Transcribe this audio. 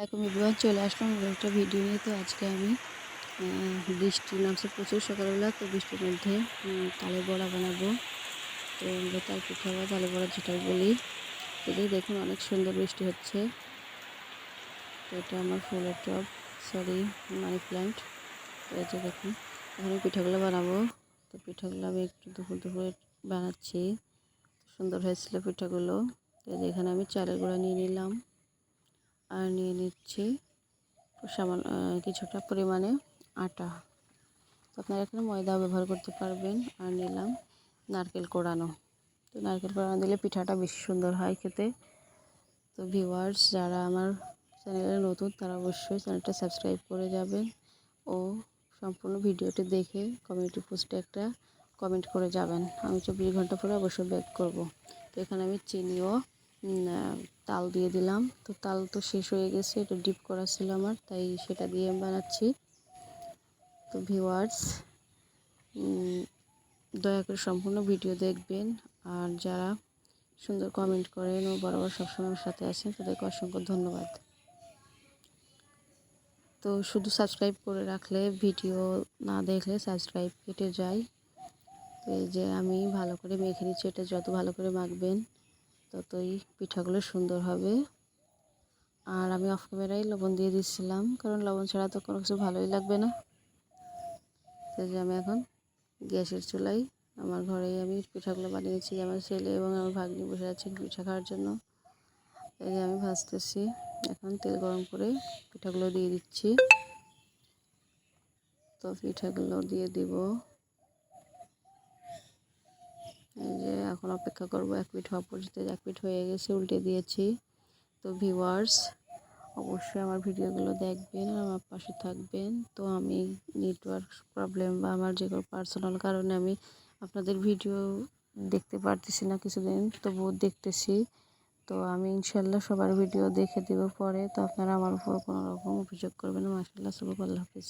আসসালামাইকুম এবার চলে আসলাম একটা ভিডিও নিয়ে। তো আজকে আমি বৃষ্টি নামছে প্রচুর সকালবেলা, তো বৃষ্টির মধ্যে তালের বড়া বানাবো। তো আমরা তাল পিঠা বা তালের বড়া যেটাই বলি। যে দেখুন অনেক সুন্দর বৃষ্টি হচ্ছে। তো এটা আমার ফুলের টপ সরি মানি প্ল্যান্ট তো এই দেখুন, এখানে পিঠাগুলো বানাবো। তো পিঠাগুলো আমি একটু দুপুর দুপুরে বানাচ্ছি। সুন্দর হয়েছিল পিঠাগুলো। তো এখানে আমি চালের গুঁড়া নিয়ে নিলাম। আর নিয়ে নিচ্ছি সামান্য কিছুটা পরিমাণে আটা। তো আপনারা এখানে ময়দা ব্যবহার করতে পারবেন। আর নিলাম নারকেল কোড়ানো তো নারকেল কোড়ানো দিলে পিঠাটা বেশি সুন্দর হয় খেতে। তো ভিউয়ার্স যারা আমার চ্যানেলে নতুন, তারা অবশ্যই চ্যানেলটা সাবস্ক্রাইব করে যাবেন ও সম্পূর্ণ ভিডিওটি দেখে কমিউনিটি পোস্টে একটা কমেন্ট করে যাবেন। আমি চব্বিশ ঘণ্টা পরে অবশ্যই ব্যাক করব। তো এখানে আমি চিনিও তাল দিয়ে দিলাম। তো তাল তো শেষ হয়ে গেছে, এটা ডিপ করা ছিল আমার, তাই সেটা দিয়ে বানাচ্ছি। তো ভিউয়ার্স দয়া করে সম্পূর্ণ ভিডিও দেখবেন। আর যারা সুন্দর কমেন্ট করেন ও বরাবর সবসময় সাথে আছেন, তাদেরকে অসংখ্য ধন্যবাদ। তো শুধু সাবস্ক্রাইব করে রাখলে ভিডিও না দেখলে সাবস্ক্রাইব কেটে যায়। তো এই যে আমি ভালো করে মেখে নিচ্ছি, এটা যত ভালো করে মাখবেন ততই পিঠাগুলো সুন্দর হবে। আর আমি অফ ক্যামেরায় লবণ দিয়ে দিচ্ছিলাম, কারণ লবণ ছাড়া তো কোনো কিছু ভালোই লাগবে না। তো এই যে আমি এখন গ্যাসের চুলাই আমার ঘরেই আমি পিঠাগুলো বানিয়েছি আমার ছেলে এবং আমার ভাগ্নি বসে আছে পিঠা খাওয়ার জন্য। এই আমি ভাজতেছি, এখন তেল গরম করে পিঠাগুলো দিয়ে দিচ্ছি। তো পিঠাগুলো দিয়ে দিব এই যে এখন অপেক্ষা করব, এক পিঠ হওয়া পর্যন্ত এক পিঠ হয়ে গেছে, উল্টে দিয়েছি। তো ভিউয়ার্স অবশ্যই আমার ভিডিওগুলো দেখবেন আর আমার পাশে থাকবেন। তো আমি নেটওয়ার্ক প্রবলেম বা আমার যে কোনো পার্সোনাল কারণে আমি আপনাদের ভিডিও দেখতে পারতেছি না কিছুদিন, তবুও দেখতেছি। তো আমি ইনশাল্লাহ সবার ভিডিও দেখে দেবো পরে। তো আপনারা আমার উপর কোনো রকম অভিযোগ করবেন মাসাল্লাহ সবুক আল্লাহ হাফিজ।